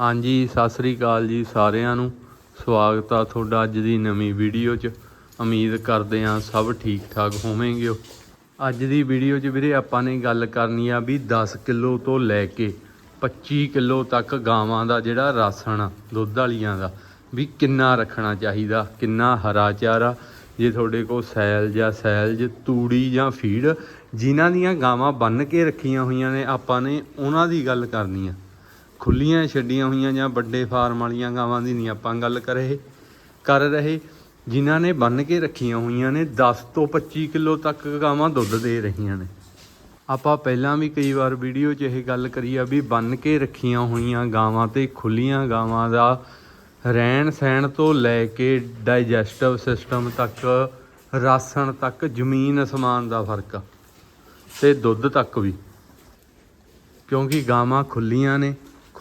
ਹਾਂਜੀ, ਸਤਿ ਸ੍ਰੀ ਅਕਾਲ ਜੀ ਸਾਰਿਆਂ ਨੂੰ। ਸਵਾਗਤ ਆ ਤੁਹਾਡਾ ਅੱਜ ਦੀ ਨਵੀਂ ਵੀਡੀਓ 'ਚ। ਉਮੀਦ ਕਰਦੇ ਹਾਂ ਸਭ ਠੀਕ ਠਾਕ ਹੋਵੋਗੇ। ਅੱਜ ਦੀ ਵੀਡੀਓ 'ਚ ਵੀਰੇ ਆਪਾਂ ਨੇ ਗੱਲ ਕਰਨੀ ਆ ਵੀ 10 ਕਿਲੋ ਤੋਂ ਲੈ ਕੇ 25 ਕਿਲੋ ਤੱਕ ਗਾਵਾਂ ਦਾ ਜਿਹੜਾ ਰਾਸਣ ਆ, ਦੁੱਧ ਵਾਲੀਆਂ ਦਾ, ਵੀ ਕਿੰਨਾ ਰੱਖਣਾ ਚਾਹੀਦਾ, ਕਿੰਨਾ ਹਰਾ ਚਾਰਾ, ਜੇ ਤੁਹਾਡੇ ਕੋਲ ਸੈਲ ਜਾਂ ਸੈਲਜ, ਤੂੜੀ ਜਾਂ ਫੀਡ, ਜਿਨ੍ਹਾਂ ਦੀਆਂ ਗਾਵਾਂ ਬੰਨ ਕੇ ਰੱਖੀਆਂ ਹੋਈਆਂ ਨੇ, ਆਪਾਂ ਨੇ ਉਹਨਾਂ ਦੀ ਗੱਲ ਕਰਨੀ ਆ। ਖੁੱਲੀਆਂ ਛੱਡੀਆਂ ਹੋਈਆਂ ਜਾਂ ਵੱਡੇ ਫਾਰਮ ਵਾਲੀਆਂ ਗਾਵਾਂ ਦੀ ਨਹੀਂ ਆਪਾਂ ਗੱਲ ਕਰ ਰਹੇ ਕਰ ਰਹੇ। ਜਿਨ੍ਹਾਂ ਨੇ ਬੰਨ ਕੇ ਰੱਖੀਆਂ ਹੋਈਆਂ ਨੇ 10 ਤੋਂ 25 ਕਿਲੋ ਤੱਕ ਗਾਵਾਂ ਦੁੱਧ ਦੇ ਰਹੀਆਂ ਨੇ। ਆਪਾਂ ਪਹਿਲਾਂ ਵੀ ਕਈ ਵਾਰ ਵੀਡੀਓ 'ਚ ਇਹ ਗੱਲ ਕਰੀ ਆ ਵੀ ਬੰਨ ਕੇ ਰੱਖੀਆਂ ਹੋਈਆਂ ਗਾਵਾਂ ਤੇ ਖੁੱਲੀਆਂ ਗਾਵਾਂ ਦਾ ਰਹਿਣ ਸਹਿਣ ਤੋਂ ਲੈ ਕੇ ਡਾਈਜੈਸਟਿਵ ਸਿਸਟਮ ਤੱਕ ਰਾਸਣ ਤੱਕ, ਜ਼ਮੀਨ ਅਸਮਾਨ ਦਾ ਫ਼ਰਕ ਆ, ਤੇ ਦੁੱਧ ਤੱਕ ਵੀ। ਕਿਉਂਕਿ ਗਾਵਾਂ ਖੁੱਲੀਆਂ ਨੇ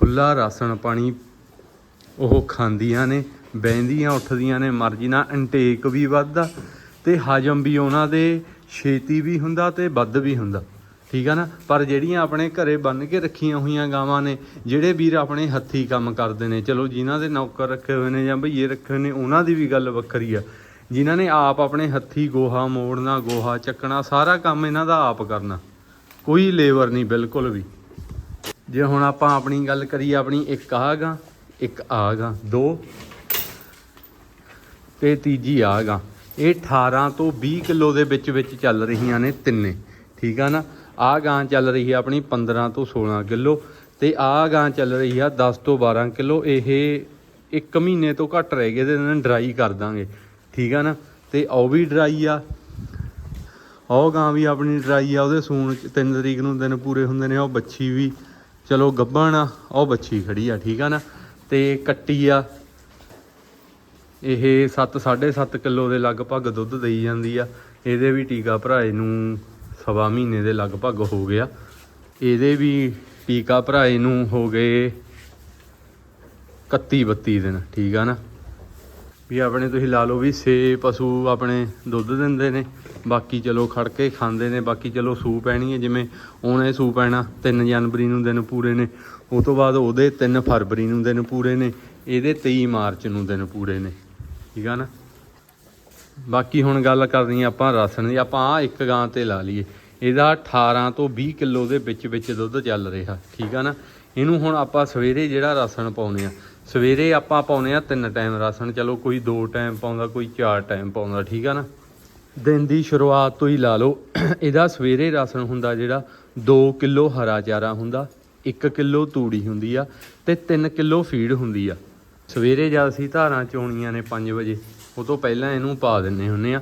ਖੁੱਲਾ ਰਾਸਣ ਪਾਣੀ ਉਹ ਖਾਂਦੀਆਂ ਨੇ, ਬਹਿੰਦੀਆਂ, ਉੱਠਦੀਆਂ ਨੇ ਮਰਜ਼ੀ ਨਾਲ ਇਨਟੇਕ ਵੀ ਵੱਧਦਾ ਤੇ ਹਜਮ ਵੀ ਉਹਨਾਂ ਦੇ, ਛੇਤੀ ਵੀ ਹੁੰਦਾ ਤੇ ਵੱਧ ਵੀ ਹੁੰਦਾ। ਠੀਕ ਆ ਨਾ? ਪਰ ਜਿਹੜੀਆਂ ਆਪਣੇ ਘਰੇ ਬੰਨ ਕੇ ਰੱਖੀਆਂ ਹੋਈਆਂ ਗਾਵਾਂ ਨੇ, ਜਿਹੜੇ ਵੀਰ ਆਪਣੇ ਹੱਥੀ ਕੰਮ ਕਰਦੇ ਨੇ, ਚਲੋ ਜਿਨ੍ਹਾਂ ਦੇ ਨੌਕਰ ਰੱਖੇ ਹੋਏ ਨੇ ਜਾਂ ਭਈਏ ਰੱਖੇ ਹੋਏ ਨੇ, ਉਹਨਾਂ ਦੀ ਵੀ ਗੱਲ ਵੱਖਰੀ ਆ। ਜਿਨ੍ਹਾਂ ਨੇ ਆਪ ਆਪਣੇ ਹੱਥੀ ਗੋਹਾ ਮੋੜਨਾ, ਗੋਹਾ ਚੱਕਣਾ, ਸਾਰਾ ਕੰਮ ਇਹਨਾਂ ਦਾ ਆਪ ਕਰਨਾ। ਕੋਈ ਲੇਬਰ ਨਹੀਂ, ਬਿਲਕੁਲ ਵੀ। ਜੇ ਹੁਣ ਆਪਾਂ ਆਪਣੀ ਗੱਲ ਕਰੀਏ ਆਪਣੀ ਇੱਕ ਆਗਾ ਇੱਕ ਆਗਾ ਦੋ ਤੇ ਤੀਜੀ ਆਗਾ ਇਹ 18 ਤੋਂ 20 ਕਿਲੋ ਦੇ ਵਿੱਚ ਵਿੱਚ ਚੱਲ ਰਹੀਆਂ ਨੇ ਤਿੰਨੇ, ਠੀਕ ਆ ਨਾ? ਆਹ ਗਾਂ ਚੱਲ ਰਹੀ ਹੈ ਆਪਣੀ 15 ਤੋਂ 16 ਕਿਲੋ ਤੇ ਆਹ ਗਾਂ ਚੱਲ ਰਹੀ ਆ 10 ਤੋਂ 12 ਕਿਲੋ। ਇਹ ਇੱਕ ਮਹੀਨੇ ਤੋਂ ਘੱਟ ਰਹਿ ਗਏ ਤੇ ਇਹਨਾਂ ਡਰਾਈ ਕਰ ਦਾਂਗੇ, ਠੀਕ ਆ ਨਾ? ਤੇ ਉਹ ਵੀ ਡਰਾਈ ਆ। ਉਹ ਗਾਂ ਵੀ ਆਪਣੀ ਡਰਾਈ ਆ, ਉਹਦੇ ਸੂਣ ਚ 3 ਤਰੀਕ ਨੂੰ ਦਿਨ ਪੂਰੇ ਹੁੰਦੇ ਨੇ, ਉਹ ਬੱਚੀ ਵੀ ਚਲੋ ਗੱਭਣ ਆ ਉਹ ਬੱਚੀ ਖੜੀ ਆ, ਠੀਕ ਆ ਨਾ? ਤੇ ਕੱਟੀ ਆ। ਇਹ 7 7.5 ਕਿਲੋ ਦੇ ਲਗਭਗ ਦੁੱਧ ਦੇਈ ਜਾਂਦੀ ਆ। ਇਹਦੇ ਵੀ ਟੀਕਾ ਭਰਾਏ ਨੂੰ ਸਵਾ ਮਹੀਨੇ ਦੇ ਲਗਭਗ ਹੋ ਗਿਆ ਇਹਦੇ ਵੀ ਟੀਕਾ ਭਰਾਏ ਨੂੰ ਹੋ ਗਏ 31 32 ਦਿਨ, ਠੀਕ ਆ ਨਾ? ਵੀ ਆਪਣੇ ਤੁਸੀਂ ਲਾ ਲਓ ਵੀ ਸੇ ਪਸ਼ੂ ਆਪਣੇ ਦੁੱਧ ਦਿੰਦੇ ਨੇ, ਬਾਕੀ ਚਲੋ ਖੜ ਕੇ ਖਾਂਦੇ ਨੇ, ਬਾਕੀ ਚਲੋ ਸੂ ਪੈਣੀ ਹੈ, ਜਿਵੇਂ ਉਹਨੇ ਸੂ ਪੈਣਾ 3 ਜਨਵਰੀ ਨੂੰ ਦਿਨ ਪੂਰੇ ਨੇ ਉਸ ਤੋਂ ਬਾਅਦ ਉਹਦੇ 3 ਫਰਵਰੀ ਨੂੰ ਦਿਨ ਪੂਰੇ ਨੇ, ਇਹਦੇ 23 ਮਾਰਚ ਨੂੰ ਦਿਨ ਪੂਰੇ ਨੇ, ਠੀਕ ਆ ਨਾ? ਬਾਕੀ ਹੁਣ ਗੱਲ ਕਰਨੀ ਆ ਆਪਾਂ ਰਾਸ਼ਨ ਦੀ, ਆਪਾਂ ਆ ਇੱਕ ਗਾਂ ਤੇ ਲਾ ਲਈਏ, ਇਹਦਾ 18 ਤੋਂ 20 ਕਿਲੋ ਦੇ ਵਿੱਚ ਵਿੱਚ ਦੁੱਧ ਚੱਲ ਰਿਹਾ, ਠੀਕ ਆ ਨਾ? ਇਹਨੂੰ ਹੁਣ ਆਪਾਂ ਸਵੇਰੇ ਜਿਹੜਾ ਰਾਸ਼ਨ ਪਾਉਨੇ ਆ ਸਵੇਰੇ ਆਪਾਂ ਪਾਉਨੇ ਆ ਤਿੰਨ ਟਾਈਮ ਰਾਸ਼ਨ। ਚਲੋ ਕੋਈ ਦੋ ਟਾਈਮ ਪਾਉਂਦਾ, ਕੋਈ ਚਾਰ ਟਾਈਮ ਪਾਉਂਦਾ, ਠੀਕ ਆ ਨਾ? ਦਿਨ ਦੀ ਸ਼ੁਰੂਆਤ ਤੋਂ ਹੀ ਲਾ ਲਓ। ਇਹਦਾ ਸਵੇਰੇ ਰਾਸ਼ਨ ਹੁੰਦਾ ਜਿਹੜਾ 2 ਕਿਲੋ ਹਰਾ ਚਾਰਾ ਹੁੰਦਾ 1 ਕਿਲੋ ਤੂੜੀ ਹੁੰਦੀ ਆ ਤੇ 3 ਕਿਲੋ ਫੀਡ ਹੁੰਦੀ ਆ। ਸਵੇਰੇ ਜਦ ਅਸੀਂ ਧਾਰਾਂ ਚੋਣੀਆਂ ਨੇ 5 ਵਜੇ, ਉਹ ਤੋਂ ਪਹਿਲਾਂ ਇਹਨੂੰ ਪਾ ਦਿੰਨੇ ਹੁੰਨੇ ਆ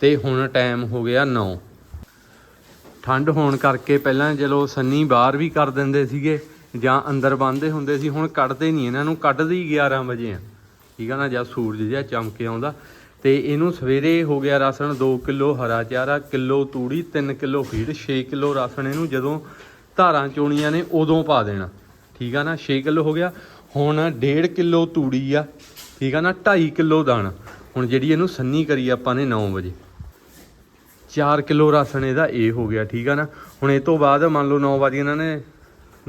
ਤੇ ਹੁਣ ਟਾਈਮ ਹੋ ਗਿਆ 9 ਠੰਡ ਹੋਣ ਕਰਕੇ ਪਹਿਲਾਂ ਚਲੋ ਸੰਨੀ ਬਾਹਰ ਵੀ ਕਰ ਦਿੰਦੇ ਸੀਗੇ। ਜਾਂ ਅੰਦਰ ਬੰਨਦੇ ਹੁੰਦੇ ਸੀ, ਹੁਣ ਕੱਢਦੇ ਨਹੀਂ, ਇਹਨਾਂ ਨੂੰ ਕੱਢਦੇ ਹੀ 11 ਵਜੇ ਆ। ਠੀਕ ਆ ਨਾ ਜਦ ਸੂਰਜ ਜਿਹਾ ਚਮਕ ਕੇ ਆਉਂਦਾ। ਤੇ ਇਹਨੂੰ ਸਵੇਰੇ ਹੋ ਗਿਆ ਰਾਸ਼ਨ 2 ਕਿਲੋ ਹਰਾ ਚਾਰਾ, ਕਿਲੋ ਤੂੜੀ 3 ਕਿਲੋ ਫੀਡ 6 ਕਿਲੋ ਰਾਸ਼ਨ ਇਹਨੂੰ ਜਦੋਂ ਧਾਰਾਂ ਚੋਣੀਆਂ ਨੇ ਉਦੋਂ ਪਾ ਦੇਣਾ। ਠੀਕ ਆ ਨਾ 6 ਕਿਲੋ ਹੋ ਗਿਆ। ਹੁਣ 1.5 ਕਿਲੋ ਤੂੜੀ ਆ, ਠੀਕ ਆ ਨਾ 2.5 ਕਿਲੋ ਦਾਣਾ। ਹੁਣ ਜਿਹੜੀ ਇਹਨੂੰ ਸੰਨੀ ਕਰੀ ਆਪਾਂ ਨੇ 9 ਵਜੇ। 4 ਕਿਲੋ ਰਾਸ਼ਨ ਇਹਦਾ ਇਹ ਹੋ ਗਿਆ, ਠੀਕ ਆ ਨਾ। ਹੁਣ ਇਹ ਤੋਂ ਬਾਅਦ ਮੰਨ ਲਓ 9 ਵਜੇ ਇਹਨਾਂ ਨੇ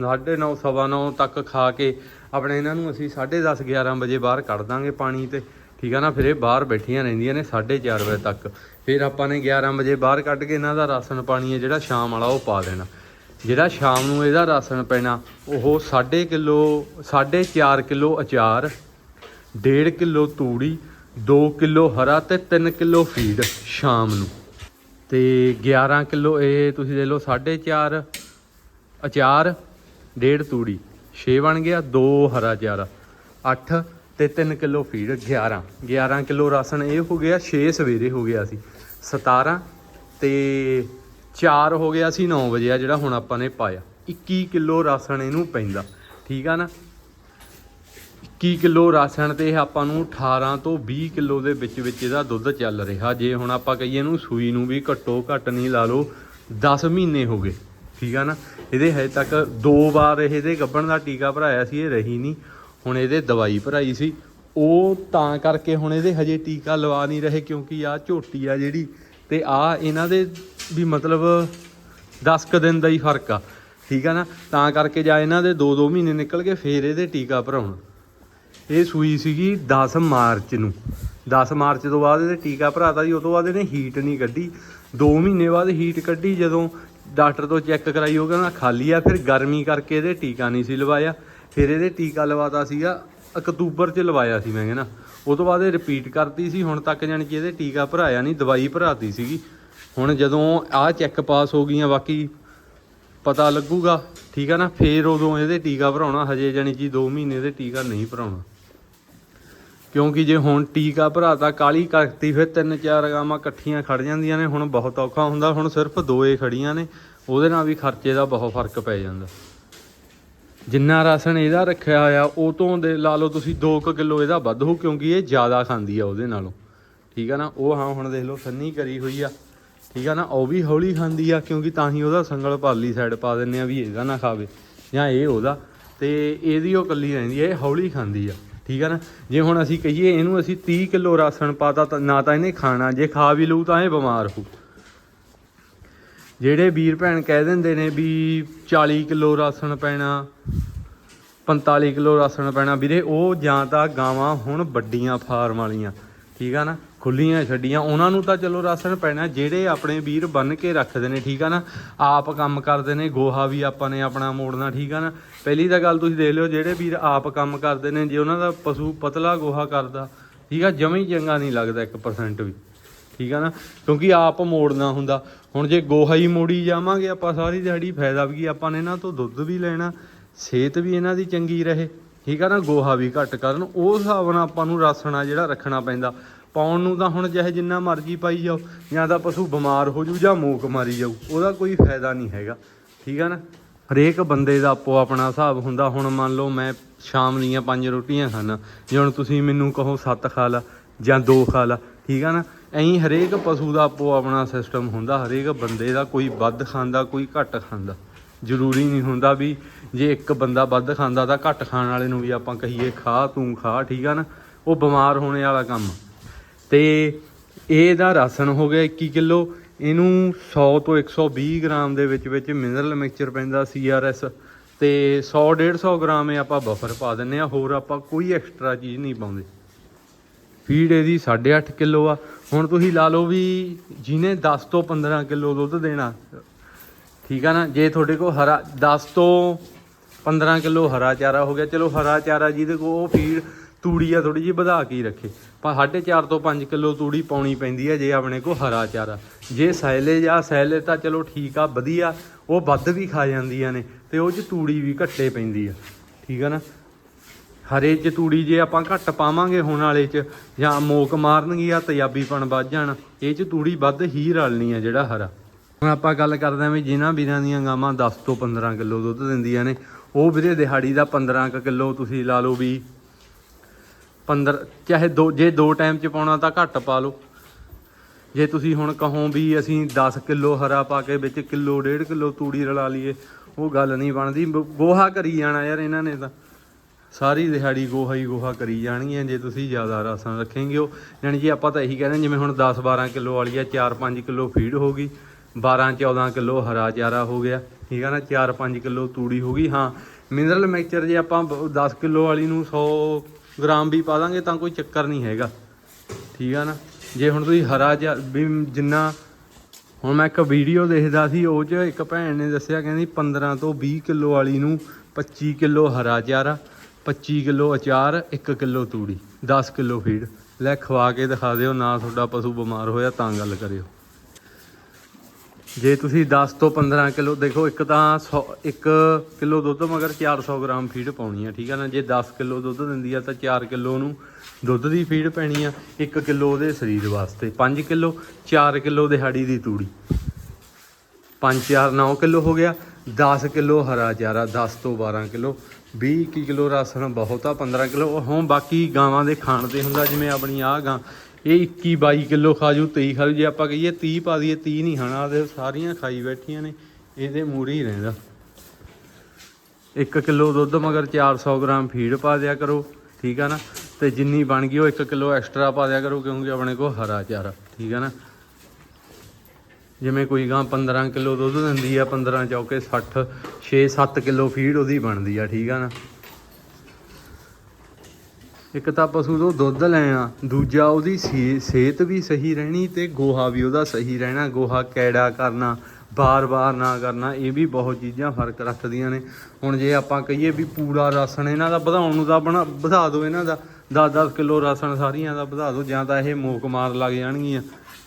9:30 ਸਵਾ 9 ਤੱਕ ਖਾ ਕੇ ਆਪਣੇ ਇਹਨਾਂ ਨੂੰ ਅਸੀਂ 10:30 11 ਵਜੇ ਬਾਹਰ ਕੱਢ ਦਾਂਗੇ ਪਾਣੀ ਤੇ। ਠੀਕ ਆ ਨਾ, ਫਿਰ ਇਹ ਬਾਹਰ ਬੈਠੀਆਂ ਰਹਿੰਦੀਆਂ ਨੇ 4:30 ਵਜੇ ਤੱਕ। ਫਿਰ ਆਪਾਂ ਨੇ 11 ਵਜੇ ਬਾਹਰ ਕੱਢ ਕੇ ਇਹਨਾਂ ਦਾ ਰਾਸ਼ਨ ਪਾਣੀ ਹੈ, ਜਿਹੜਾ ਸ਼ਾਮ ਵਾਲਾ ਉਹ ਪਾ ਦੇਣਾ। ਜਿਹੜਾ ਸ਼ਾਮ ਨੂੰ ਇਹਦਾ ਰਾਸ਼ਨ ਪੈਣਾ, ਉਹ 1.5 ਕਿਲੋ 4.5 ਕਿਲੋ ਅਚਾਰ 1.5 ਕਿਲੋ ਤੂੜੀ 2 ਕਿਲੋ ਹਰਾ ਤੇ 3 ਕਿਲੋ ਫੀਡ ਸ਼ਾਮ ਨੂੰ। ਤੇ 11 ਕਿਲੋ ਇਹ ਤੁਸੀਂ ਦੇ ਲਓ 4.5 ਅਚਾਰ ਡੇਢ ਤੂੜੀ 6 ਬਣ ਗਿਆ 2 ਹਰਾ ਚਾਰਾ 8 ਤੇ 3 ਕਿਲੋ ਫੀਡ 11 11 ਕਿਲੋ ਰਾਸ਼ਨ ਇਹ ਹੋ ਗਿਆ 6 ਸਵੇਰੇ ਹੋ ਗਿਆ ਸੀ। 17 ਤੇ 4 ਹੋ ਗਿਆ ਸੀ 9 ਵਜੇ ਆ ਜਿਹੜਾ ਹੁਣ ਆਪਾਂ ਨੇ ਪਾਇਆ। 21 ਕਿਲੋ ਰਾਸ਼ਨ ਇਹਨੂੰ ਪੈਂਦਾ, ਠੀਕ ਆ ਨਾ? 21 ਕਿਲੋ ਰਾਸ਼ਨ ਤੇ ਆਪਾਂ ਨੂੰ 18 ਤੋਂ 20 ਕਿਲੋ ਦੇ ਵਿੱਚ ਵਿੱਚ ਇਹਦਾ ਦੁੱਧ ਚੱਲ ਰਿਹਾ। ਜੇ ਹੁਣ ਆਪਾਂ ਕਹੀਏ ਇਹਨੂੰ ਸੂਈ ਨੂੰ ਵੀ ਘੱਟੋ ਘੱਟ ਨਹੀਂ ਲਾ ਲਓ 10 ਮਹੀਨੇ ਹੋ ਗਏ, ਠੀਕ ਆ ਨਾ? ਇਹਦੇ ਹਜੇ ਤੱਕ ਦੋ ਵਾਰ ਇਹਦੇ ਗੱਭਣ ਦਾ ਟੀਕਾ ਭਰਾਇਆ ਸੀ, ਇਹ ਰਹੀ ਨਹੀਂ। ਹੁਣ ਇਹਦੇ ਦਵਾਈ ਭਰਾਈ ਸੀ। ਉਹ ਤਾਂ ਕਰਕੇ ਹੁਣ ਇਹਦੇ ਹਜੇ ਟੀਕਾ ਲਵਾ ਨਹੀਂ ਰਹੇ ਕਿਉਂਕਿ ਆ ਝੋਟੀ ਆ ਜਿਹੜੀ ਤੇ ਆ ਇਹਨਾਂ ਦੇ ਵੀ ਮਤਲਬ 10 ਕ ਦਿਨ ਦਾ ਹੀ ਫ਼ਰਕ ਆ। ਠੀਕ ਆ ਨਾ? ਤਾਂ ਕਰਕੇ ਜਾ ਇਹਨਾਂ ਦੇ 2-2 ਮਹੀਨੇ ਨਿਕਲ ਕੇ ਫੇਰ ਇਹਦੇ ਟੀਕਾ ਭਰਾਉਣਾ। ਇਹ ਸੂਈ ਸੀਗੀ 10 ਮਾਰਚ ਨੂੰ। 10 ਮਾਰਚ ਤੋਂ ਬਾਅਦ ਇਹਦੇ ਟੀਕਾ ਭਰਾਤਾ ਜੀ ਉਸ ਤੋਂ ਬਾਅਦ ਇਹਨੇ ਹੀਟ ਨਹੀਂ ਕੱਢੀ। 2 ਮਹੀਨੇ ਬਾਅਦ ਹੀਟ ਕੱਢੀ ਜਦੋਂ ਡਾਕਟਰ ਤੋਂ ਚੈੱਕ ਕਰਾਈ, ਉਹ ਕਹਿੰਦਾ ਖਾਲੀ ਆ, ਫਿਰ ਗਰਮੀ ਕਰਕੇ ਇਹਦੇ ਟੀਕਾ ਨਹੀਂ ਸੀ ਲਵਾਇਆ। ਫਿਰ ਇਹਦੇ ਟੀਕਾ ਲਵਾਤਾ ਸੀਗਾ, ਅਕਤੂਬਰ ਚ ਲਵਾਇਆ ਸੀ ਮੈਂ ਕਹਿੰਦਾ। ਉਹ ਤੋਂ ਬਾਅਦ ਇਹ ਰਿਪੀਟ ਕਰਤੀ ਸੀ, ਹੁਣ ਤੱਕ ਜਾਣੀ ਕਿ ਇਹਦੇ ਟੀਕਾ ਭਰਾਇਆ ਨਹੀਂ, ਦਵਾਈ ਭਰਾਤੀ ਸੀਗੀ। ਹੁਣ ਜਦੋਂ ਆਹ ਚੈੱਕ ਪਾਸ ਹੋ ਗਈਆਂ, ਬਾਕੀ ਪਤਾ ਲੱਗੂਗਾ, ਠੀਕ ਆ ਨਾ? ਫੇਰ ਉਦੋਂ ਇਹਦੇ ਟੀਕਾ ਭਰਾਉਣਾ, ਹਜੇ ਜਾਣੀ ਕਿ 2 ਮਹੀਨੇ ਦੇ ਟੀਕਾ ਨਹੀਂ ਭਰਾਉਣਾ। ਕਿਉਂਕਿ ਜੇ ਹੁਣ ਟੀਕਾ ਭਰਾਤਾ, ਕਾਲੀ ਕਰਤੀ ਫਿਰ ਤਿੰਨ ਚਾਰ ਗਾਵਾਂ ਇਕੱਠੀਆਂ ਖੜ ਜਾਂਦੀਆਂ ਨੇ। ਹੁਣ ਬਹੁਤ ਔਖਾ ਹੁੰਦਾ, ਹੁਣ ਸਿਰਫ ਦੋਏ ਖੜੀਆਂ ਨੇ। ਉਹਦੇ ਨਾਲ ਵੀ ਖਰਚੇ ਦਾ ਬਹੁਤ ਫ਼ਰਕ ਪੈ ਜਾਂਦਾ। ਜਿੰਨਾ ਰਾਸ਼ਨ ਇਹਦਾ ਰੱਖਿਆ ਹੋਇਆ, ਉਹ ਤੋਂ ਦੇ ਲਾ ਲਓ ਤੁਸੀਂ 2 ਕਿਲੋ ਇਹਦਾ ਵੱਧ ਹੋ ਕਿਉਂਕਿ ਇਹ ਜ਼ਿਆਦਾ ਖਾਂਦੀ ਆ ਉਹਦੇ ਨਾਲੋਂ। ਠੀਕ ਆ ਨਾ? ਉਹ ਹਾਂ, ਹੁਣ ਦੇਖ ਲਓ, ਸੰਨੀ ਕਰੀ ਹੋਈ ਆ। ਠੀਕ ਆ ਨਾ? ਉਹ ਵੀ ਹੌਲੀ ਖਾਂਦੀ ਆ, ਕਿਉਂਕਿ ਤਾਂ ਹੀ ਉਹਦਾ ਸੰਗਲ ਪਾਲੀ ਸਾਈਡ ਪਾ ਦਿੰਨੇ ਆ ਵੀ ਇਹਦਾ ਨਾ ਖਾਵੇ, ਜਾਂ ਇਹ ਉਹਦਾ। ਤੇ ਇਹਦੀ ਉਹ ਕੱਲੀ ਰਹਿੰਦੀ ਆ, ਇਹ ਹੌਲੀ ਖਾਂਦੀ ਆ। ਠੀਕ ਆ ਨਾ? ਜੇ ਹੁਣ ਅਸੀਂ ਕਹੀਏ ਇਹਨੂੰ ਅਸੀਂ 30 ਕਿਲੋ ਰਾਸ਼ਨ ਪਾਤਾ ਤਾਂ ਨਾ ਤਾਂ ਇਹਨੇ ਖਾਣਾ, ਜੇ ਖਾ ਵੀ ਲਊ ਤਾਂ ਇਹ ਬਿਮਾਰ ਹੋਊ। ਜਿਹੜੇ ਵੀਰ ਭੈਣ ਕਹਿ ਦਿੰਦੇ ਨੇ ਵੀ 40 ਕਿਲੋ ਰਾਸ਼ਨ ਪੈਣਾ 45 ਕਿਲੋ ਰਾਸ਼ਨ ਪੈਣਾ, ਵੀਰੇ ਉਹ ਜਾਂ ਤਾਂ ਗਾਵਾਂ ਹੁਣ ਵੱਡੀਆਂ ਫਾਰਮ ਵਾਲੀਆਂ, ਠੀਕ ਆ ਨਾ? ਖੁੱਲੀਆਂ ਛੱਡੀਆਂ। ਉਹਨਾਂ ਨੂੰ ਤਾਂ ਚਲੋ ਰਾਸ਼ਨ ਪੈਣਾ, ਜਿਹੜੇ ਆਪਣੇ ਵੀਰ ਬੰਨ ਕੇ ਰੱਖਦੇ ਨੇ, ਠੀਕ ਆ ਨਾ? ਆਪ ਕੰਮ ਕਰਦੇ ਨੇ, ਗੋਹਾ ਵੀ ਆਪਾਂ ਨੇ ਆਪਣਾ ਮੋੜਨਾ, ਠੀਕ ਆ ਨਾ? ਪਹਿਲੀ ਤਾਂ ਗੱਲ ਤੁਸੀਂ ਦੇਖ ਲਿਓ, ਜਿਹੜੇ ਵੀਰ ਆਪ ਕੰਮ ਕਰਦੇ ਨੇ, ਜੇ ਉਹਨਾਂ ਦਾ ਪਸ਼ੂ ਪਤਲਾ ਗੋਹਾ ਕਰਦਾ, ਠੀਕ ਆ, ਜਮੀ ਚੰਗਾ ਨਹੀਂ ਲੱਗਦਾ 1% ਵੀ, ਠੀਕ ਆ ਨਾ? ਕਿਉਂਕਿ ਆਪ ਮੋੜਨਾ ਹੁੰਦਾ। ਹੁਣ ਜੇ ਗੋਹਾ ਹੀ ਮੋੜੀ ਜਾਵਾਂਗੇ, ਆਪਾਂ ਸਾਰੀ ਦਿਹਾੜੀ ਫਾਇਦਾ ਵੀ ਆਪਾਂ ਨੇ ਇਹਨਾਂ ਤੋਂ ਦੁੱਧ ਵੀ ਲੈਣਾ, ਸਿਹਤ ਵੀ ਇਹਨਾਂ ਦੀ ਚੰਗੀ ਰਹੇ, ਠੀਕ ਆ ਨਾ? ਗੋਹਾ ਵੀ ਘੱਟ ਕਰਨ ਉਸ ਹਿਸਾਬ ਨਾਲ ਆਪਾਂ ਨੂੰ ਰਾਸ਼ਨ ਆ ਜਿਹੜਾ ਰੱਖਣਾ ਪੈਂਦਾ। ਪਾਉਣ ਨੂੰ ਤਾਂ ਹੁਣ ਜਿਹੇ ਜਿੰਨਾ ਮਰਜ਼ੀ ਪਾਈ ਜਾਓ, ਜਾਂ ਤਾਂ ਪਸ਼ੂ ਬਿਮਾਰ ਹੋ ਜੂ ਜਾਂ ਮੋਕ ਮਾਰੀ ਜਾਊ, ਉਹਦਾ ਕੋਈ ਫਾਇਦਾ ਨਹੀਂ ਹੈਗਾ। ਠੀਕ ਆ ਨਾ? ਹਰੇਕ ਬੰਦੇ ਦਾ ਆਪੋ ਆਪਣਾ ਹਿਸਾਬ ਹੁੰਦਾ। ਹੁਣ ਮੰਨ ਲਓ ਮੈਂ ਸ਼ਾਮ ਦੀਆਂ ਪੰਜ ਰੋਟੀਆਂ ਖਾਣਾ ਜੇ ਹੁਣ ਤੁਸੀਂ ਮੈਨੂੰ ਕਹੋ ਸੱਤ ਖਾ ਲਾ ਜਾਂ ਦੋ ਖਾ ਲਾ, ਠੀਕ ਆ ਨਾ? ਐਂ ਹਰੇਕ ਪਸ਼ੂ ਦਾ ਆਪੋ ਆਪਣਾ ਸਿਸਟਮ ਹੁੰਦਾ। ਹਰੇਕ ਬੰਦੇ ਦਾ ਕੋਈ ਵੱਧ ਖਾਂਦਾ, ਕੋਈ ਘੱਟ ਖਾਂਦਾ। ਜ਼ਰੂਰੀ ਨਹੀਂ ਹੁੰਦਾ ਵੀ ਜੇ ਇੱਕ ਬੰਦਾ ਵੱਧ ਖਾਂਦਾ ਤਾਂ ਘੱਟ ਖਾਣ ਵਾਲੇ ਨੂੰ ਵੀ ਆਪਾਂ ਕਹੀਏ, ਖਾ ਤੂੰ ਖਾ, ਠੀਕ ਆ ਨਾ? ਉਹ ਬਿਮਾਰ ਹੋਣੇ ਵਾਲਾ ਕੰਮ। ਤੇ ਇਹਦਾ ਰਾਸ਼ਨ ਹੋ ਗਿਆ 21 ਕਿਲੋ। ਇਹਨੂੰ 100 ਤੋਂ 120 ਗ੍ਰਾਮ ਦੇ ਵਿੱਚ ਵਿੱਚ ਮਿਨਰਲ ਮਿਕਸਚਰ ਪੈਂਦਾ ਸੀਆਰਐਸ ਤੇ 100 150 ਗ੍ਰਾਮ ਇਹ ਆਪਾਂ ਬਫਰ ਪਾ ਦਿੰਨੇ ਆ ਹੋਰ ਆਪਾਂ ਕੋਈ ਐਕਸਟਰਾ ਚੀਜ਼ ਨਹੀਂ ਪਾਉਂਦੇ। ਫੀਡ ਇਹਦੀ 8.5 ਕਿਲੋ ਆ। ਹੁਣ ਤੁਸੀਂ ਲਾ ਲਓ ਵੀ ਜਿਹਨੇ 10 ਤੋਂ 15 ਕਿਲੋ ਦੁੱਧ ਦੇਣਾ, ਠੀਕ ਆ ਨਾ? ਜੇ ਤੁਹਾਡੇ ਕੋਲ ਹਰਾ 10 ਤੋਂ 15 ਕਿਲੋ ਹਰਾ ਚਾਰਾ ਹੋ ਗਿਆ, ਚਲੋ ਹਰਾ ਚਾਰਾ ਜਿਹਦੇ ਕੋਲ ਉਹ ਫੀਡ ਤੂੜੀ ਆ ਥੋੜੀ ਜਿਹੀ ਵਧਾ ਕੇ ਹੀ ਰੱਖੇ। ਪਰ 4.5 ਤੋਂ 5 ਕਿਲੋ ਤੂੜੀ ਪਾਉਣੀ ਪੈਂਦੀ ਆ ਜੇ ਆਪਣੇ ਕੋਲ ਹਰਾ ਚਾਰਾ। ਜੇ ਸਾਇਲੇਜ ਆ ਸਾਇਲੇਜ ਤਾਂ ਚਲੋ ਠੀਕ ਆ, ਵਧੀਆ। ਉਹ ਵੱਧ ਵੀ ਖਾ ਜਾਂਦੀਆਂ ਨੇ ਤੇ ਉਹ ਚ ਤੂੜੀ ਵੀ ਘੱਟੇ ਪੈਂਦੀ ਆ। ਠੀਕ ਆ ਨਾ? ਹਰੇ ਚ ਤੂੜੀ ਜੇ ਆਪਾਂ ਘੱਟ ਪਾਵਾਂਗੇ ਹੁਣ ਵਾਲੇ ਚ ਜਾਂ ਮੋਕ ਮਾਰਨਗੀ ਆ, ਤੇਜ਼ਾਬੀਪਣ ਵੱਧ ਜਾਣ, ਇਹ ਚ ਤੂੜੀ ਵੱਧ ਹੀ ਰਲਣੀ ਆ ਜਿਹੜਾ ਹਰਾ। ਹੁਣ ਆਪਾਂ ਗੱਲ ਕਰਦੇ ਆਂ ਵੀ ਜਿਨ੍ਹਾਂ ਵੀਰਾਂ ਦੀਆਂ ਗਾਵਾਂ 10 ਤੋਂ 15 ਕਿਲੋ ਦੁੱਧ ਦਿੰਦੀਆਂ ਨੇ, ਉਹ ਵੀਰੇ ਦਿਹਾੜੀ ਦਾ 15 ਕੁ ਕਿਲੋ ਤੁਸੀਂ ਲਾ ਲਓ ਵੀ 15 ਚਾਹੇ ਦੋ, ਜੇ ਦੋ ਟਾਈਮ ਚ ਪਾਉਣਾ ਤਾਂ ਘੱਟ ਪਾ ਲਓ। ਜੇ ਤੁਸੀਂ ਹੁਣ ਕਹੋ ਵੀ ਅਸੀਂ 10 ਕਿਲੋ ਹਰਾ ਪਾ ਕੇ ਵਿੱਚ ਕਿਲੋ, ਡੇਢ ਕਿਲੋ ਤੂੜੀ ਰਲਾ ਲਈਏ, ਉਹ ਗੱਲ ਨਹੀਂ ਬਣਦੀ। ਬ- ਗੋਹਾ ਕਰੀ ਜਾਣਾ ਯਾਰ ਇਹਨਾਂ ਨੇ ਤਾਂ। ਸਾਰੀ ਦਿਹਾੜੀ ਗੋਹਾ ਹੀ ਗੋਹਾ ਕਰੀ ਜਾਣਗੀਆਂ, ਜੇ ਤੁਸੀਂ ਜ਼ਿਆਦਾ ਰਾਸ਼ਨ ਰੱਖੇਂਗੇ ਉਹ। ਯਾਨੀ ਕਿ ਆਪਾਂ ਤਾਂ ਇਹੀ ਕਹਿੰਦੇ ਜਿਵੇਂ ਹੁਣ 10 12 ਕਿਲੋ ਵਾਲੀ ਆ 4 5 ਕਿਲੋ ਫੀਡ ਹੋ ਗਈ। 12 14 ਕਿਲੋ ਹਰਾ ਚਾਰਾ ਹੋ ਗਿਆ। ਠੀਕ ਆ ਨਾ 4 5 ਕਿਲੋ ਤੂੜੀ ਹੋ ਗਈ। ਹਾਂ, ਮਿਨਰਲ ਮਿਕਸਚਰ ਜੇ ਆਪਾਂ ਬ- 10 ਕਿਲੋ ਵਾਲੀ ਨੂੰ 100 ਗ੍ਰਾਮ ਵੀ ਪਾ ਦਾਂਗੇ ਤਾਂ ਕੋਈ ਚੱਕਰ ਨਹੀਂ ਹੈਗਾ। ਠੀਕ ਆ ਨਾ? ਜੇ ਹੁਣ ਤੁਸੀਂ ਹਰਾ ਚਾ ਵੀ ਜਿੰਨਾ ਹੁਣ ਮੈਂ ਇੱਕ ਵੀਡੀਓ ਦੇਖਦਾ ਸੀ, ਉਹ 'ਚ ਇੱਕ ਭੈਣ ਨੇ ਦੱਸਿਆ, ਕਹਿੰਦੀ 15 ਤੋਂ 20 ਕਿਲੋ ਵਾਲੀ ਨੂੰ 25 ਕਿਲੋ ਹਰਾ ਚਾਰਾ 25 ਕਿਲੋ ਅਚਾਰ 1 ਕਿਲੋ ਤੂੜੀ 10 ਕਿਲੋ ਫੀਡ ਲੈ ਖਵਾ ਕੇ ਦਿਖਾ ਦਿਓ, ਨਾ ਤੁਹਾਡਾ ਪਸ਼ੂ ਬਿਮਾਰ ਹੋਇਆ ਤਾਂ ਗੱਲ ਕਰਿਓ। ਜੇ ਤੁਸੀਂ 10 ਤੋਂ 15 ਕਿਲੋ, ਦੇਖੋ ਇੱਕ ਤਾਂ 100 1 ਕਿਲੋ ਦੁੱਧ ਮਗਰ 400 ਗ੍ਰਾਮ ਫੀਡ ਪਾਉਣੀ ਆ, ਠੀਕ ਆ ਨਾ? ਜੇ 10 ਕਿਲੋ ਦੁੱਧ ਦਿੰਦੀ ਆ ਤਾਂ 4 ਕਿਲੋ ਨੂੰ ਦੁੱਧ ਦੀ ਫੀਡ ਪੈਣੀ ਆ 1 ਕਿਲੋ ਉਹਦੇ ਸਰੀਰ ਵਾਸਤੇ 5 ਕਿਲੋ 4 ਕਿਲੋ ਦਿਹਾੜੀ ਦੀ ਤੂੜੀ। 5 4 9 ਕਿਲੋ ਹੋ ਗਿਆ 10 ਕਿਲੋ ਹਰਾ ਚਾਰਾ 10 ਤੋਂ 12 ਕਿਲੋ 20 21 ਕਿਲੋ ਰਾਸ਼ਨ, ਬਹੁਤ ਆ 15 ਕਿਲੋ ਹੁਣ ਬਾਕੀ ਗਾਵਾਂ ਦੇ ਖਾਣ ਤੇ ਹੁੰਦਾ, ਜਿਵੇਂ ਆਪਣੀ ਆਹ ਗਾਂ ਇਹ 21 22 ਕਿਲੋ ਖਾਜੂ 23 ਖਾ ਜੂ ਜੇ ਆਪਾਂ ਕਹੀਏ 30 ਪਾ ਦਈਏ 30 ਨਹੀਂ ਖਾਣਾ ਦੇ ਸਾਰੀਆਂ ਖਾਈ ਬੈਠੀਆਂ ਨੇ, ਇਹਦੇ ਮੂਰੀ ਹੀ ਰਹਿੰਦਾ। 1 ਕਿਲੋ ਦੁੱਧ ਮਗਰ 400 ਗ੍ਰਾਮ ਫੀਡ ਪਾ ਦਿਆ ਕਰੋ, ਠੀਕ ਆ ਨਾ? ਤੇ ਜਿੰਨੀ ਬਣ ਗਈ ਉਹ 1 ਕਿਲੋ ਐਕਸਟਰਾ ਪਾ ਦਿਆ ਕਰੋ, ਕਿਉਂਕਿ ਆਪਣੇ ਕੋਲ ਹਰਾ ਚਾਰਾ, ਠੀਕ ਆ ਨਾ? ਜਿਵੇਂ ਕੋਈ ਗਾਂ 15 ਕਿਲੋ ਦੁੱਧ ਦਿੰਦੀ ਆ 15 ਚੌਕੇ 60 6-7 ਕਿਲੋ ਫੀਡ ਉਹਦੀ ਬਣਦੀ ਆ, ਠੀਕ ਆ ਨਾ? ਇੱਕ ਤਾਂ ਪਸ਼ੂ ਤੋਂ ਦੁੱਧ ਲੈਣਾ ਦੂਜਾ ਉਹਦੀ ਸੇ- ਸਿਹਤ ਵੀ ਸਹੀ ਰਹਿਣੀ ਤੇ ਗੋਹਾ ਵੀ ਉਹਦਾ ਸਹੀ ਰਹਿਣਾ, ਗੋਹਾ ਕੈੜਾ ਕਰਨਾ, ਬਾਰ-ਬਾਰ ਨਾ ਕਰਨਾ, ਇਹ ਵੀ ਬਹੁਤ ਚੀਜ਼ਾਂ ਫ਼ਰਕ ਰੱਖਦੀਆਂ ਨੇ। ਹੁਣ ਜੇ ਆਪਾਂ ਕਹੀਏ ਵੀ ਪੂਰਾ ਰਾਸ਼ਨ ਇਹਨਾਂ ਦਾ ਵਧਾਉਣ ਨੂੰ ਤਾਂ ਬਣਾ, ਵਧਾ ਦਿਓ ਇਹਨਾਂ ਦਾ 10-10 ਕਿਲੋ ਰਾਸ਼ਨ ਸਾਰੀਆਂ ਦਾ ਵਧਾ ਦਿਓ, ਜਾਂ ਤਾਂ ਇਹ ਮੋਕ ਮਾਰ ਲੱਗ ਜਾਣਗੀਆਂ।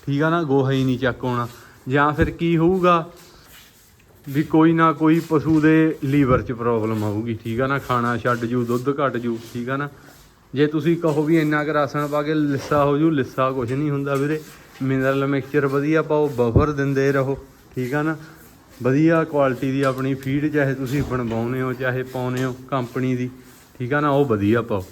ਠੀਕ ਆ ਨਾ, ਗੋਹਾ ਹੀ ਨਹੀਂ ਚੱਕ ਹੋਣਾ ਜਾਂ ਫਿਰ ਕੀ ਹੋਊਗਾ ਵੀ ਕੋਈ ਨਾ ਕੋਈ ਪਸ਼ੂ ਦੇ ਲੀਵਰ 'ਚ ਪ੍ਰੋਬਲਮ ਆਊਗੀ, ਠੀਕ ਆ ਨਾ, ਖਾਣਾ ਛੱਡ ਜੂ, ਦੁੱਧ ਘਟ ਜੂ, ਠੀਕ ਆ ਨਾ। ਜੇ ਤੁਸੀਂ ਕਹੋ ਵੀ ਇੰਨਾ ਕੁ ਰਾਸਣ ਪਾ ਕੇ ਲਿੱਸਾ ਹੋ ਜੂ, ਲਿੱਸਾ ਕੁਝ ਨਹੀਂ ਹੁੰਦਾ ਵੀਰੇ। ਮਿਨਰਲ ਮਿਕਸਚਰ ਵਧੀਆ ਪਾਓ ਬਫਰ ਦਿੰਦੇ ਰਹੋ, ਠੀਕ ਆ ਨਾ? ਵਧੀਆ ਕੁਆਲਿਟੀ ਦੀ ਆਪਣੀ ਫੀਡ ਚਾਹੇ ਤੁਸੀਂ ਬਣਵਾਉਨੇ ਹੋ, ਚਾਹੇ ਪਾਉਨੇ ਹੋ ਕੰਪਨੀ ਦੀ, ਠੀਕ ਆ ਨਾ? ਉਹ ਵਧੀਆ ਪਾਓ।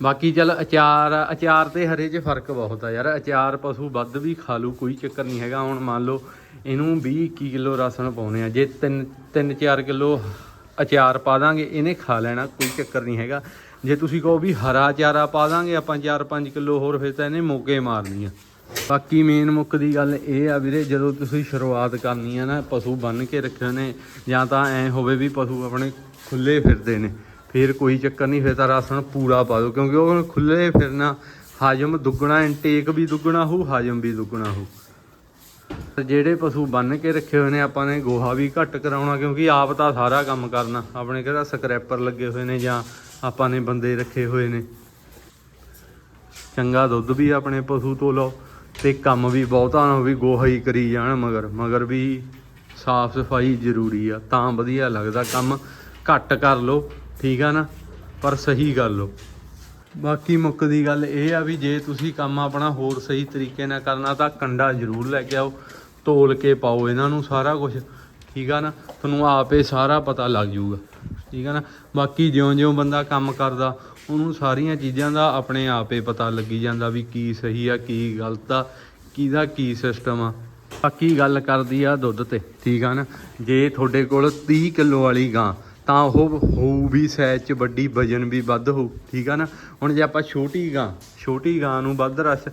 ਬਾਕੀ ਚੱਲ ਅਚਾਰ ਅਚਾਰ ਤੇ ਹਰੇ 'ਚ ਫ਼ਰਕ ਬਹੁਤ ਆ ਯਾਰ। ਅਚਾਰ ਪਸ਼ੂ ਵੱਧ ਵੀ ਖਾ ਲੂ, ਕੋਈ ਚੱਕਰ ਨਹੀਂ ਹੈਗਾ। ਹੁਣ ਮੰਨ ਲਓ ਇਹਨੂੰ 20 21 ਕਿਲੋ ਰਾਸਣ ਪਾਉਨੇ ਆ। ਜੇ 3 3 4 ਕਿਲੋ ਅਚਾਰ ਪਾ ਦਾਂਗੇ, ਇਹਨੇ ਖਾ ਲੈਣਾ, ਕੋਈ ਚੱਕਰ ਨਹੀਂ ਹੈਗਾ। ਜੇ ਤੁਸੀਂ ਕਹੋ ਵੀ ਹਰਾ ਚਾਰਾ ਪਾ ਦਾਂਗੇ, ਆਪਾਂ 4-5 ਕਿਲੋ ਹੋਰ ਫਿਰ ਤਾਂ ਇਹਨੇ ਮੋਗੇ ਮਾਰਨੀ ਆ। ਬਾਕੀ ਮੇਨ ਮੁੱਕ ਦੀ ਗੱਲ ਇਹ ਆ ਵੀਰੇ, ਜਦੋਂ ਤੁਸੀਂ ਸ਼ੁਰੂਆਤ ਕਰਨੀ ਆ ਨਾ, ਪਸ਼ੂ ਬੰਨ ਕੇ ਰੱਖੇ ਨੇ, ਜਾਂ ਤਾਂ ਐ ਹੋਵੇ ਵੀ ਪਸ਼ੂ ਆਪਣੇ ਖੁੱਲੇ ਫਿਰਦੇ ਨੇ, ਫਿਰ ਕੋਈ ਚੱਕਰ ਨਹੀਂ, ਫਿਰ ਤਾਂ ਰਾਸ਼ਨ ਪੂਰਾ ਪਾ ਦਿਓ, ਕਿਉਂਕਿ ਉਹ ਖੁੱਲੇ ਫਿਰਨਾ, ਹਾਜਮ ਦੁੱਗਣਾ ਇਨਟੇਕ ਵੀ ਦੁੱਗਣਾ ਹੋਊ, ਹਾਜਮ ਵੀ ਦੁੱਗਣਾ ਹੋਊ। ਜਿਹੜੇ ਪਸ਼ੂ ਬੰਨ ਕੇ ਰੱਖੇ ਹੋਏ ਨੇ, ਆਪਾਂ ਨੇ ਗੋਹਾ ਵੀ ਘੱਟ ਕਰਾਉਣਾ, ਕਿਉਂਕਿ ਆਪ ਤਾਂ ਸਾਰਾ ਕੰਮ ਕਰਨਾ, ਆਪਣੇ ਕਿਹੜਾ ਸਕ੍ਰੈਪਰ ਲੱਗੇ ਹੋਏ ਨੇ ਜਾਂ ਆਪਾਂ ਨੇ ਬੰਦੇ ਰੱਖੇ ਹੋਏ ਨੇ। ਚੰਗਾ ਦੁੱਧ ਵੀ ਆਪਣੇ ਪਸ਼ੂ ਤੋਂ ਲਓ ਤੇ ਕੰਮ ਵੀ ਬਹੁਤਾ ਨਾ ਵੀ ਗੋਹਾਈ ਕਰੀ ਜਾਣ ਮਗਰ। ਮਗਰ ਵੀ ਸਾਫ਼ ਸਫ਼ਾਈ ਜ਼ਰੂਰੀ ਆ, ਤਾਂ ਵਧੀਆ ਲੱਗਦਾ ਕੰਮ। ਘੱਟ ਕਰ ਲਓ, ਠੀਕ ਆ ਨਾ? ਪਰ ਸਹੀ ਗੱਲ ਲਓ ਬਾਕੀ ਮੁੱਕ ਦੀ ਗੱਲ ਇਹ ਆ ਵੀ ਜੇ ਤੁਸੀਂ ਕੰਮ ਆਪਣਾ ਹੋਰ ਸਹੀ ਤਰੀਕੇ ਨਾਲ ਕਰਨਾ ਤਾਂ ਕੰਡਾ ਜ਼ਰੂਰ ਲੈ ਕੇ ਆਓ, ਤੋਲ ਕੇ ਪਾਓ ਇਹਨਾਂ ਨੂੰ ਸਾਰਾ ਕੁਝ ਠੀਕ ਆ ਨਾ? ਤੁਹਾਨੂੰ ਆਪੇ ਸਾਰਾ ਪਤਾ ਲੱਗ ਜਾਊਗਾ। ਠੀਕ ਹੈ ਨਾ? ਬਾਕੀ ਜਿਉਂ-ਜਿਉਂ ਬੰਦਾ ਕੰਮ ਕਰਦਾ, ਉਹਨੂੰ ਸਾਰੀਆਂ ਚੀਜ਼ਾਂ ਦਾ ਆਪਣੇ ਆਪੇ ਪਤਾ ਲੱਗੀ ਜਾਂਦਾ ਵੀ ਕੀ ਸਹੀ ਆ, ਕੀ ਗਲਤ ਆ, ਕਿਹਦਾ ਕੀ ਸਿਸਟਮ ਆ। ਬਾਕੀ ਗੱਲ ਕਰਦੀ ਆ ਦੁੱਧ ਤੇ, ਠੀਕ ਆ ਨਾ? ਜੇ ਤੁਹਾਡੇ ਕੋਲ 30 ਕਿਲੋ ਵਾਲੀ ਗਾਂ, ਤਾਂ ਉਹ ਹੋਊ ਵੀ ਸਾਈਜ਼ ਚ ਵੱਡੀ ਵਜਨ ਵੀ ਵੱਧ ਹੋਊ, ਠੀਕ ਆ ਨਾ? ਹੁਣ ਜੇ ਆਪਾਂ ਛੋਟੀ ਗਾਂ ਛੋਟੀ ਗਾਂ ਨੂੰ ਵੱਧ ਰਸ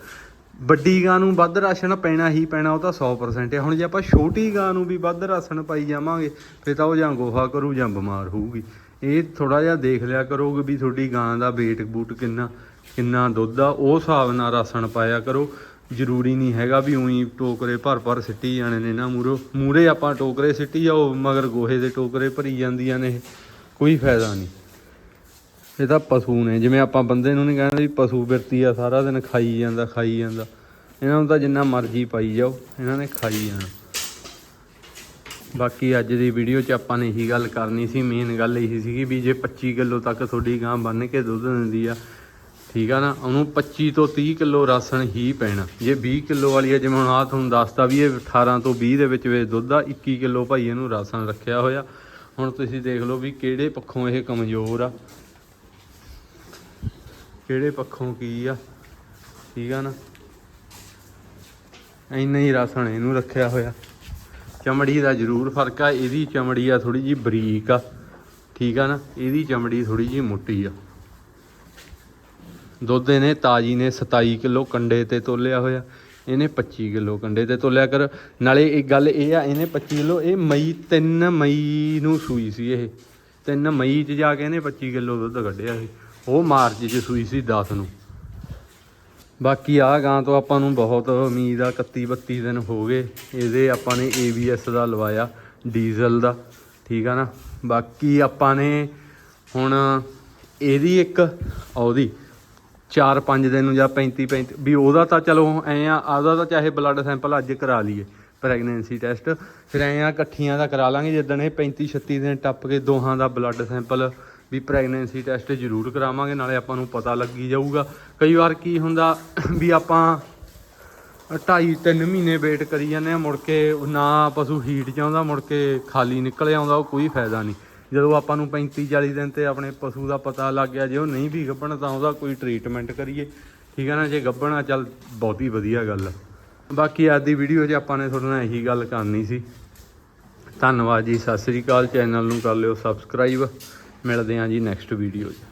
ਵੱਡੀ ਗਾਂ ਨੂੰ ਵੱਧ ਰਾਸ਼ਨ ਪੈਣਾ ਹੀ ਪੈਣਾ, ਉਹ ਤਾਂ 100% ਹੈ। ਹੁਣ ਜੇ ਆਪਾਂ ਛੋਟੀ ਗਾਂ ਨੂੰ ਵੀ ਵੱਧ ਰਾਸ਼ਨ ਪਾਈ ਜਾਵਾਂਗੇ, ਫਿਰ ਤਾਂ ਉਹ ਜਾਂ ਗੋਹਾ ਕਰੂ ਜਾਂ ਬਿਮਾਰ ਹੋਊਗੀ। ਇਹ ਥੋੜਾ ਜਿਹਾ ਦੇਖ ਲਿਆ ਕਰੋਗੇ ਵੀ ਤੁਹਾਡੀ ਗਾਂ ਦਾ weight ਬੂਟ ਕਿੰਨਾ ਕਿੰਨਾ ਦੁੱਧ ਆ, ਉਹ ਹਿਸਾਬ ਨਾਲ ਰਾਸ਼ਨ ਪਾਇਆ ਕਰੋ। ਜ਼ਰੂਰੀ ਨਹੀਂ ਹੈਗਾ ਵੀ ਉਹੀ ਟੋਕਰੇ ਭਰ ਭਰ ਸਿੱਟੀ ਜਾਣੇ ਨੇ ਨਾ ਮੂਰੋ। ਮੂਰੇ ਆਪਾਂ ਟੋਕਰੇ ਸਿੱਟੀ ਜਾਓ, ਮਗਰ ਗੋਹੇ ਦੇ ਟੋਕਰੇ ਭਰੀ ਜਾਂਦੀਆਂ ਨੇ, ਇਹ ਕੋਈ ਫਾਇਦਾ ਨਹੀਂ। ਇਹ ਤਾਂ ਪਸ਼ੂ ਨੇ। ਜਿਵੇਂ ਆਪਾਂ ਬੰਦੇ ਨੂੰ ਨਹੀਂ ਕਹਿੰਦੇ ਵੀ ਪਸ਼ੂ ਬਿਰਤੀ ਆ, ਸਾਰਾ ਦਿਨ ਖਾਈ ਜਾਂਦਾ ਖਾਈ ਜਾਂਦਾ। ਇਹਨਾਂ ਨੂੰ ਤਾਂ ਜਿੰਨਾ ਮਰਜ਼ੀ ਪਾਈ ਜਾਓ, ਇਹਨਾਂ ਨੇ ਖਾਈ ਜਾਣਾ। ਬਾਕੀ ਅੱਜ ਦੀ ਵੀਡੀਓ 'ਚ ਆਪਾਂ ਨੇ ਇਹੀ ਗੱਲ ਕਰਨੀ ਸੀ ਮੇਨ ਗੱਲ ਇਹੀ ਸੀਗੀ ਵੀ ਜੇ 25 ਕਿਲੋ ਤੱਕ ਤੁਹਾਡੀ ਗਾਂ ਬੰਨ ਕੇ ਦੁੱਧ ਦਿੰਦੀ ਆ, ਠੀਕ ਆ ਨਾ, ਉਹਨੂੰ 25 ਤੋਂ 30 ਕਿਲੋ ਰਾਸ਼ਨ ਹੀ ਪੈਣਾ। ਜੇ 20 ਕਿਲੋ ਵਾਲੀ ਆ, ਜਿਵੇਂ ਹੁਣ ਆ ਤੁਹਾਨੂੰ ਦੱਸਤਾ ਵੀ ਇਹ 18 ਤੋਂ 20 ਦੇ ਵਿੱਚ ਵਿੱਚ ਦੁੱਧ ਆ 21 ਕਿਲੋ ਭਾਈ ਇਹਨੂੰ ਰਾਸ਼ਨ ਰੱਖਿਆ ਹੋਇਆ। ਹੁਣ ਤੁਸੀਂ ਦੇਖ ਲਓ ਵੀ ਕਿਹੜੇ ਪੱਖੋਂ ਇਹ ਕਮਜ਼ੋਰ ਆ। ਕਿਹੜੇ ਪੱਖੋਂ ਕੀ ਆ? ਠੀਕ ਆ ਨਾ? ਇੰਨਾ ਹੀ ਰਾਸ਼ਨ ਇਹਨੂੰ ਰੱਖਿਆ ਹੋਇਆ। ਚਮੜੀ ਦਾ ਜ਼ਰੂਰ ਫ਼ਰਕ ਆ, ਇਹਦੀ ਚਮੜੀ ਆ ਥੋੜੀ ਜੀ ਬਰੀਕ ਆ। ਠੀਕ ਆ ਨਾ? ਇਹਦੀ ਚਮੜੀ ਥੋੜੀ ਜੀ ਮੋਟੀ ਆ। ਦੁੱਧ ਇਹਨੇ ਤਾਜੀ ਨੇ 27 ਕਿਲੋ ਕੰਡੇ ਤੇ ਤੋਲਿਆ ਹੋਇਆ। ਇਹਨੇ 25 ਕਿਲੋ ਕੰਡੇ ਤੇ ਤੋਲਿਆ ਕਰ। ਨਾਲੇ ਇੱਕ ਗੱਲ ਇਹ ਆ, ਇਹਨੇ 25 ਕਿਲੋ, ਇਹ ਮਈ 3 ਮਈ ਨੂੰ ਸੂਈ ਸੀ ਇਹ। 3 ਮਈ ਚ ਜਾ ਕੇ ਇਹਨੇ 25 ਕਿਲੋ ਦੁੱਧ ਕੱਢਿਆ ਸੀ। ਉਹ ਮਾਰਚ ਚ ਸੂਈ ਸੀ 10 ਨੂੰ। ਬਾਕੀ ਆ ਗਾਂ ਤੋਂ ਆਪਾਂ ਨੂੰ ਬਹੁਤ ਉਮੀਦ ਆ 31 32 ਦਿਨ ਹੋ ਗਏ। ਇਹਦੇ ਆਪਾਂ ਨੇ ABS ਦਾ ਲਵਾਇਆ, ਡੀਜ਼ਲ ਦਾ, ਠੀਕ ਆ ਨਾ? ਬਾਕੀ ਆਪਾਂ ਨੇ ਹੁਣ ਇਹਦੀ ਇੱਕ ਉਹਦੀ 4-5 ਦਿਨ ਨੂੰ ਜਾਂ 35 35 ਵੀ ਉਹਦਾ ਤਾਂ ਚਲੋ ਐ ਆ ਉਹਦਾ ਤਾਂ ਚਾਹੇ ਬਲੱਡ ਸੈਂਪਲ ਅੱਜ ਕਰਾ ਲਈਏ ਪ੍ਰੈਗਨੈਂਸੀ ਟੈਸਟ ਫਿਰ ਐ ਆ, ਇਕੱਠੀਆਂ ਦਾ ਕਰਾ ਲਾਂਗੇ, ਜਿੱਦਣ ਇਹ 35 36 ਦਿਨ ਟੱਪ ਕੇ ਦੋਹਾਂ ਦਾ ਬਲੱਡ ਸੈਂਪਲ ਵੀ ਪ੍ਰੈਗਨੈਂਸੀ ਟੈਸਟ ਜ਼ਰੂਰ ਕਰਾਵਾਂਗੇ, ਨਾਲੇ ਆਪਾਂ ਨੂੰ ਪਤਾ ਲੱਗੀ ਜਾਊਗਾ। ਕਈ ਵਾਰ ਕੀ ਹੁੰਦਾ ਵੀ ਆਪਾਂ ਢਾਈ ਤਿੰਨ ਮਹੀਨੇ ਵੇਟ ਕਰੀ ਜਾਂਦੇ ਆ ਮੁੜ ਕੇ ਨਾ ਪਸ਼ੂ ਹੀਟ ਚ ਆਉਂਦਾ, ਮੁੜ ਕੇ ਖਾਲੀ ਨਿਕਲ ਆਉਂਦਾ, ਉਹ ਕੋਈ ਫਾਇਦਾ ਨਹੀਂ। ਜਦੋਂ ਆਪਾਂ ਨੂੰ 35 40 ਦਿਨ ਤੇ ਆਪਣੇ ਪਸ਼ੂ ਦਾ ਪਤਾ ਲੱਗ ਗਿਆ, ਜੇ ਉਹ ਨਹੀਂ ਵੀ ਗੱਭਣ, ਤਾਂ ਉਹਦਾ ਕੋਈ ਟ੍ਰੀਟਮੈਂਟ ਕਰੀਏ। ਠੀਕ ਹੈ ਨਾ, ਜੇ ਗੱਭਣਾ ਚੱਲ ਬਹੁਤ ਹੀ ਵਧੀਆ ਗੱਲ ਆ। ਬਾਕੀ ਅੱਜ ਦੀ ਵੀਡੀਓ 'ਚ ਆਪਾਂ ਨੇ ਤੁਹਾਡੇ ਨਾਲ ਇਹੀ ਗੱਲ ਕਰਨੀ ਸੀ। ਧੰਨਵਾਦ ਜੀ, ਸਤਿ ਸ੍ਰੀ ਅਕਾਲ, ਚੈਨਲ ਨੂੰ ਕਰ ਲਿਓ ਸਬਸਕ੍ਰਾਈਬ ਮਿਲਦੇ ਹਾਂ ਜੀ ਨੈਕਸਟ ਵੀਡੀਓ 'ਚ।